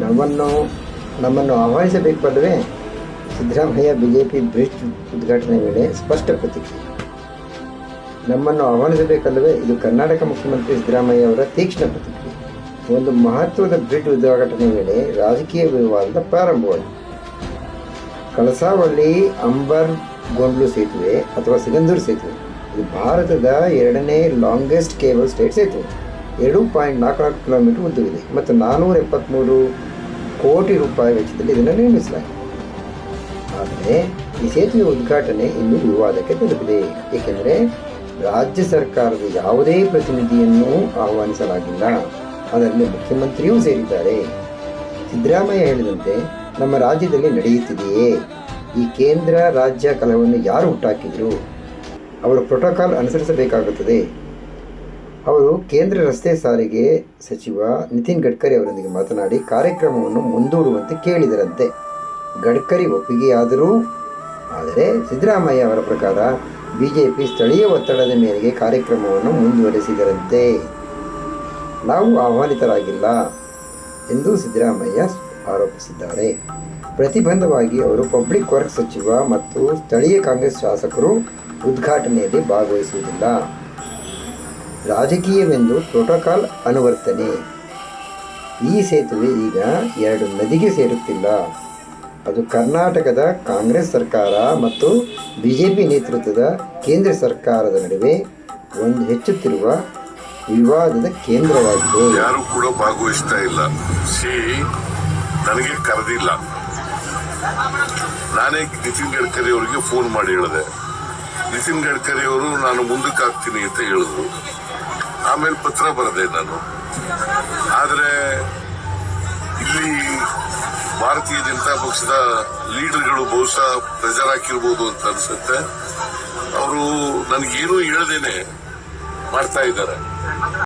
ನಮ್ಮನ್ನು ನಮ್ಮನ್ನು ಆಹ್ವಾನಿಸಬೇಕಲ್ಲವೇ? Siddaramaiah BJP bridge ಉದ್ಘಾಟನೆ ವೇಳೆ ಸ್ಪಷ್ಟ ಪ್ರತಿಕ್ರಿಯೆ. ನಮ್ಮನ್ನು ಆಹ್ವಾನಿಸಬೇಕಲ್ಲವೇ? ಇದು ಕರ್ನಾಟಕ ಮುಖ್ಯಮಂತ್ರಿ ಸಿದ್ದರಾಮಯ್ಯ ಅವರ ತೀಕ್ಷ್ಣ ಪ್ರತಿಕ್ರಿಯೆ. ಒಂದು ಮಹತ್ವದ ಬ್ರಿಡ್ಜ್ ಉದ್ಘಾಟನೆ ವೇಳೆ ರಾಜಕೀಯ ವಿವಾದದ ಪ್ರಾರಂಭವಾಯಿತು. ಕಳಸಾವಳ್ಳಿ, ಅಂಬರ್, ಗೊಂಡ್ಲು ಸೇತುವೆ ಅಥವಾ ಸಿಗಂದೂರು ಸೇತುವೆ. ಇದು ಭಾರತದ ಎರಡನೇ ಲಾಂಗೆಸ್ಟ್ ಕೇಬಲ್ ಸ್ಟೇಟ್ ಸೇತುವೆ. ಎರಡು ಪಾಯಿಂಟ್ ನಾಲ್ಕು ನಾಲ್ಕು ಕಿಲೋಮೀಟರ್ ಉದ್ದವಿದೆ. ಮತ್ತು ನಾನ್ನೂರ ಎಪ್ಪತ್ತ್ಮೂರು ಕೋಟಿ ರೂಪಾಯಿ ವೆಚ್ಚದಲ್ಲಿ ಇದನ್ನು ನಿರ್ಮಿಸಲಾಗಿದೆ. ಆದರೆ, ಈ ಸೇತುವೆ ಉದ್ಘಾಟನೆ ಇನ್ನೂ ವಿವಾದಕ್ಕೆ ತಲುಪಿದೆ. ಏಕೆಂದರೆ, ರಾಜ್ಯ ಸರ್ಕಾರದ ಯಾವುದೇ ಪ್ರತಿನಿಧಿಯನ್ನು ಆಹ್ವಾನಿಸಲಾಗಿಲ್ಲ. ಅದರಲ್ಲಿ ಮುಖ್ಯಮಂತ್ರಿಯೂ ಸೇರಿದ್ದಾರೆ. ಸಿದ್ದರಾಮಯ್ಯ ಹೇಳಿದಂತೆ, ನಮ್ಮ ರಾಜ್ಯದಲ್ಲಿ ನಡೆಯುತ್ತಿದೆಯೇ? ಈ ಕೇಂದ್ರ ರಾಜ್ಯ ಕಲಹವನ್ನು ಯಾರು ಹುಟ್ಟಾಕಿದ್ರು? ಅವರು ಪ್ರೋಟೋಕಾಲ್ ಅನುಸರಿಸಬೇಕಾಗುತ್ತದೆ. ಅವರು ಕೇಂದ್ರ ರಸ್ತೆ ಸಾರಿಗೆ ಸಚಿವ ನಿತಿನ್ ಗಡ್ಕರಿ ಅವರೊಂದಿಗೆ ಮಾತನಾಡಿ ಕಾರ್ಯಕ್ರಮವನ್ನು ಮುಂದೂಡುವಂತೆ ಕೇಳಿದರಂತೆ. ಗಡ್ಕರಿ ಒಪ್ಪಿಗೆಯಾದರೂ, ಆದರೆ ಸಿದ್ದರಾಮಯ್ಯ ಅವರ ಪ್ರಕಾರ ಬಿಜೆಪಿ ಸ್ಥಳೀಯ ಒತ್ತಡದ ಮೇರೆಗೆ ಕಾರ್ಯಕ್ರಮವನ್ನು ಮುಂದುವರೆಸಿದರಂತೆ. ನಾವು ಆಹ್ವಾನಿತರಾಗಿಲ್ಲ ಎಂದು ಸಿದ್ದರಾಮಯ್ಯ ಆರೋಪಿಸಿದ್ದಾರೆ. ಪ್ರತಿಬಂಧವಾಗಿ ಅವರು ಪಬ್ಲಿಕ್ ವರ್ಕ್ ಸಚಿವ ಮತ್ತು ಸ್ಥಳೀಯ ಕಾಂಗ್ರೆಸ್ ಶಾಸಕರು ಉದ್ಘಾಟನೆಯಲ್ಲಿ ಭಾಗವಹಿಸುವುದಿಲ್ಲ. ರಾಜಕೀಯವೆಂದು ಪ್ರೋಟೋಕಾಲ್ ಅನುವರ್ತನೆ. ಈ ಸೇತುವೆ ಈಗ ಎರಡು ನದಿಗೆ ಸೇರುತ್ತಿಲ್ಲ. ಅದು ಕರ್ನಾಟಕದ ಕಾಂಗ್ರೆಸ್ ಸರ್ಕಾರ ಮತ್ತು ಬಿ ಜೆ ಪಿ ನೇತೃತ್ವದ ಕೇಂದ್ರ ಸರ್ಕಾರದ ನಡುವೆ ಒಂದು ಹೆಚ್ಚುತ್ತಿರುವ ವಿವಾದದ ಕೇಂದ್ರವಾಗಿದೆ. ಯಾರು ಕೂಡ ಭಾಗವಹಿಸ್ತಾ ಇಲ್ಲ. ಸಿ, ನನಗೆ ಕರೆದಿಲ್ಲ. ನಾನೇ ನಿತಿನ್ ಗಡ್ಕರಿ ಅವರಿಗೆ ಫೋನ್ ಮಾಡಿ ಹೇಳಿದೆ. ನಿತಿನ್ ಗಡ್ಕರಿ ಅವರು, ನಾನು ಮುಂದಕ್ಕೆ ಹಾಕ್ತೀನಿ ಅಂತ ಹೇಳಿದ್ರು. ಆಮೇಲೆ ಪತ್ರ ಬರದೆ ನಾನು. ಆದರೆ ಇಲ್ಲಿ ಭಾರತೀಯ ಜನತಾ ಪಕ್ಷದ ಲೀಡರ್ಗಳು ಬಹುಶಃ ಪ್ರೆಜರ್ ಹಾಕಿರ್ಬೋದು ಅಂತ ಅನ್ಸುತ್ತೆ. ಅವರು ನನಗೇನು ಹೇಳದೇನೆ ಮಾಡ್ತಾ ಇದ್ದಾರೆ.